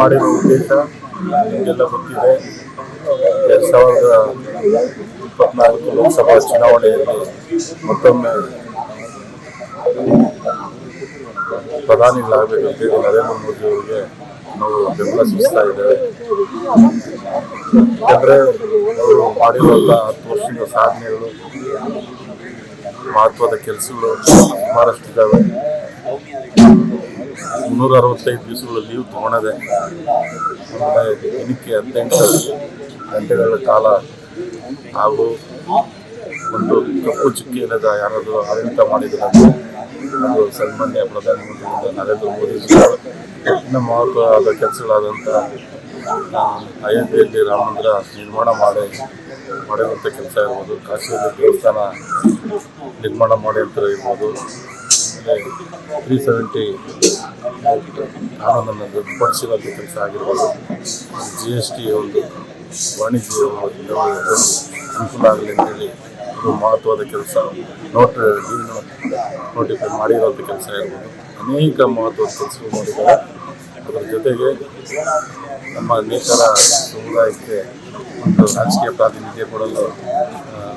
ಮಾಡಿರೋ ಉದ್ದೇಶ ನಿಮಗೆಲ್ಲ ಗೊತ್ತಿದೆ. ಎರಡು ಸಾವಿರದ ಇಪ್ಪತ್ನಾಲ್ಕು ಲೋಕಸಭಾ ಚುನಾವಣೆಯಲ್ಲಿ ಮತ್ತೊಮ್ಮೆ ಪ್ರಧಾನಿಗಳಾಗಬೇಕಂತೇಳಿ ನರೇಂದ್ರ ಮೋದಿ ಅವರಿಗೆ ನಾವು ಬೆಂಬಲ ಸೂಚಿಸ್ತಾ ಇದ್ದೇವೆ. ಯಾಕಂದರೆ ಅವರು ಮಾಡಿರುವಂಥ ಹತ್ತು ವರ್ಷದ ಸಾಧನೆಗಳು, ಮಹತ್ವದ ಕೆಲಸಗಳು ಸುಮಾರಷ್ಟು ಇದ್ದಾವೆ ಮುನ್ನೂರ ಅರವತ್ತೈದು ದಿವಸಗಳಲ್ಲಿ ಲೀವ್ ತಗೊಳದೆ ದಿನಕ್ಕೆ ಹದಿನೆಂಟು ಗಂಟೆಗಳ ಕಾಲ ಹಾಗೂ ಒಂದು ಕಪ್ಪು ಚುಕ್ಕಿ ಇಲ್ಲದ ಯಾರಾದರೂ ಆಡಳಿತ ಮಾಡಿದರೆ ಅದು ಸನ್ಮಾನ್ಯ ಪ್ರಧಾನಮಂತ್ರಿ ನರೇಂದ್ರ ಮೋದಿ ಇನ್ನು ಮಹತ್ವವಾದ ಕೆಲಸಗಳಾದಂಥ ಅಯೋಧ್ಯೆಯಲ್ಲಿ ರಾಮ ಮಂದಿರ ನಿರ್ಮಾಣ ಮಾಡಿ, ಮಾಡಿರುವಂಥ ಕೆಲಸ ಇರ್ಬೋದು, ಕಾಶಿಯಲ್ಲಿ ದೇವಸ್ಥಾನ ನಿರ್ಮಾಣ ಮಾಡಿ ಅಂತ ಇರ್ಬೋದು. ತ್ರೀ ಸೆವೆಂಟಿ ಕಾನೂನನ್ನು ದುರ್ಬಡಿಸಿರುವಂಥ ಕೆಲಸ ಆಗಿರ್ಬೋದು. ಜಿ ಎಸ್ ಟಿ ಒಂದು ವಾಣಿಜ್ಯ ಅನುಕೂಲ ಆಗಲಿ ಅಂತೇಳಿ ಒಂದು ಮಹತ್ವದ ಕೆಲಸ ನೋಟ್ ನೋಟಿಫೈ ಮಾಡಿರೋಂಥ ಕೆಲಸ ಇರ್ಬೋದು ಅನೇಕ ಮಹತ್ವದ ಕೆಲಸಗಳು ಮಾಡಿದ್ದಾರೆ. ಅದರ ಜೊತೆಗೆ ನಮ್ಮ ನೇತರ ಸಮುದಾಯಕ್ಕೆ ಒಂದು ರಾಜಕೀಯ ಪ್ರಾತಿನಿಧ್ಯ ಕೊಡಲು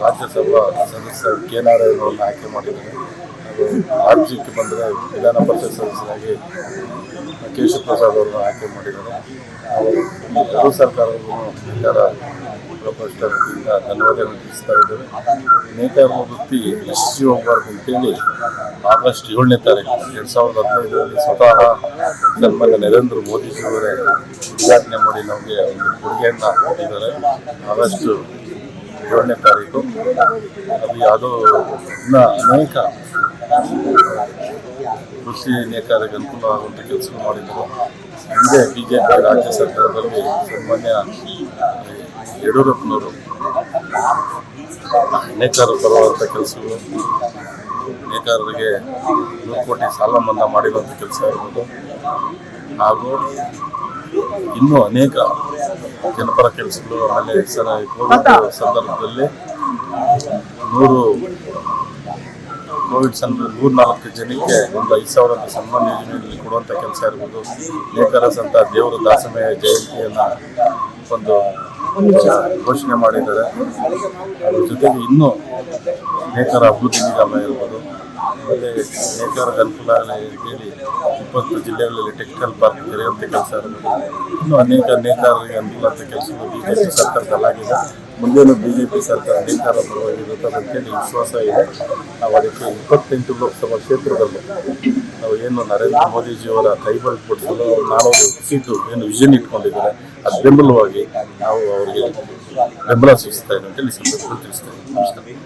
ರಾಜ್ಯಸಭಾ ಸದಸ್ಯ ಕೆ ನಾರಾಯಣರನ್ನು ಆಯ್ಕೆ ಮಾಡಿದ್ದಾರೆ. ಹಾಗೂ ರಾಜ್ಯಕ್ಕೆ ಬಂದರೆ ವಿಧಾನ ಪರಿಷತ್ ಸದಸ್ಯರಾಗಿ ಕೇಶವ ಪ್ರಸಾದ್ ಅವರನ್ನು ಆಯ್ಕೆ ಮಾಡಿದ್ದಾರೆ. ಅವರು ಸರ್ಕಾರವನ್ನು ಸರ್ಕಾರ ಪ್ರಪಂಚದ ವತಿಯಿಂದ ಧನ್ಯವಾದಗಳು ತಿಳಿಸ್ತಾ ಇದ್ದೇವೆ. ನೇಕಾರ ವೃತ್ತಿ ಯಶಸ್ವಿ ಹೋಗಬಾರ್ದು ಅಂತೇಳಿ ಆಗಸ್ಟ್ ಏಳನೇ ತಾರೀಕು ಎರಡು ಸಾವಿರದ ಹದಿನೈದರಲ್ಲಿ ಸ್ವತಃ ಸನ್ಮಾನ್ಯ ನರೇಂದ್ರ ಮೋದಿಜಿಯವರೇ ಉದ್ಘಾಟನೆ ಮಾಡಿ ನಮಗೆ ಒಂದು ಕೊಡುಗೆಯನ್ನು ಕೊಟ್ಟಿದ್ದಾರೆ. ಆಗಸ್ಟ್ ಏಳನೇ ತಾರೀಕು. ಅದು ಯಾವುದೋ ಇನ್ನು ಅನೇಕ ಕೃಷಿ ನೇಕಾರಿಗೆ ಅನುಕೂಲ ಆಗುವಂಥ ಕೆಲಸಗಳು ಮಾಡಿದರು. ಹಿಂದೆ ಬಿ ಜೆ ಪಿ ರಾಜ್ಯ ಸರ್ಕಾರದಲ್ಲಿ ಸಾಮಾನ್ಯ ಯಡಿಯೂರಪ್ಪನವರು ನೇಕಾರರು ಬರುವಂಥ ಕೆಲಸಗಳು, ನೇಕಾರರಿಗೆ ನೂರು ಕೋಟಿ ಸಾಲ ಮನ್ನಾ ಮಾಡಿರುವಂಥ ಕೆಲಸ ಇರ್ಬೋದು. ಹಾಗೂ ಇನ್ನೂ ಅನೇಕ ಜನಪರ ಕೆಲಸಗಳು ಆಮೇಲೆ ಸಂದರ್ಭದಲ್ಲಿ ನೂರು ಕೋವಿಡ್ ಸಂದರ್ಭ ನೂರ ನಾಲ್ಕು ಜನಕ್ಕೆ ಒಂದು ಐದು ಸಾವಿರ ಅಂತ ಸನ್ಮಾನ ಯೋಜನೆಯಲ್ಲಿ ಕೊಡುವಂಥ ಕೆಲಸ ಇರ್ಬೋದು. ನೇಕಾರ ಸಂತ ದೇವರ ದಾಸಮಯ ಜಯಂತಿಯನ್ನು ಒಂದು ಘೋಷಣೆ ಮಾಡಿದ್ದಾರೆ. ಅದ್ರ ಜೊತೆಗೆ ಇನ್ನೂ ನೇಕಾರ ಅಭಿವೃದ್ಧಿ ನಿಗಮ ಇರ್ಬೋದು. ಆಮೇಲೆ ನೇಕಾರರಿಗೆ ಅನುಕೂಲ ಆಗಲಿ ಇಪ್ಪತ್ತು ಜಿಲ್ಲೆಗಳಲ್ಲಿ ಟೆಕ್ನಿಕಲ್ ಪಾರ್ಕ್ ತೆರೆಯುವಂಥ ಕೆಲಸ ಇರ್ಬೋದು. ಇನ್ನೂ ಅನೇಕ ನೇಕಾರರಿಗೆ ಅನುಕೂಲ ಅಂತ ಕೆಲಸ ಸರ್ಕಾರದಲ್ಲಾಗಿದೆ ಮುಂದೇನು ಬಿ ಜೆ ಪಿ ಸರ್ಕಾರ ಅಧಿಕಾರ ಪರವಾಗಿರುತ್ತದೆ ಅಂತೇಳಿ ವಿಶ್ವಾಸ ಇದೆ. ನಾವು ಅದಕ್ಕೆ ಇಪ್ಪತ್ತೆಂಟು ಲೋಕಸಭಾ ಕ್ಷೇತ್ರದಲ್ಲಿ ನಾವು ಏನು ನರೇಂದ್ರ ಮೋದಿಜಿಯವರ ಕೈಬಲ್ ಕೊಡಿಸಲು ನಾವು ಸೀಟು ಏನು ವಿಷನ್ ಇಟ್ಕೊಂಡಿದ್ದಾರೆ, ಅದು ಬೆಂಬಲವಾಗಿ ನಾವು ಅವರಿಗೆ ಬೆಂಬಲ ಸೂಚಿಸ್ತಾ ಇದ್ದೀವಿ ಅಂತೇಳಿ ಸಂದರ್ಭದಲ್ಲಿ ತಿಳಿಸ್ತಾ ಇದ್ದೀವಿ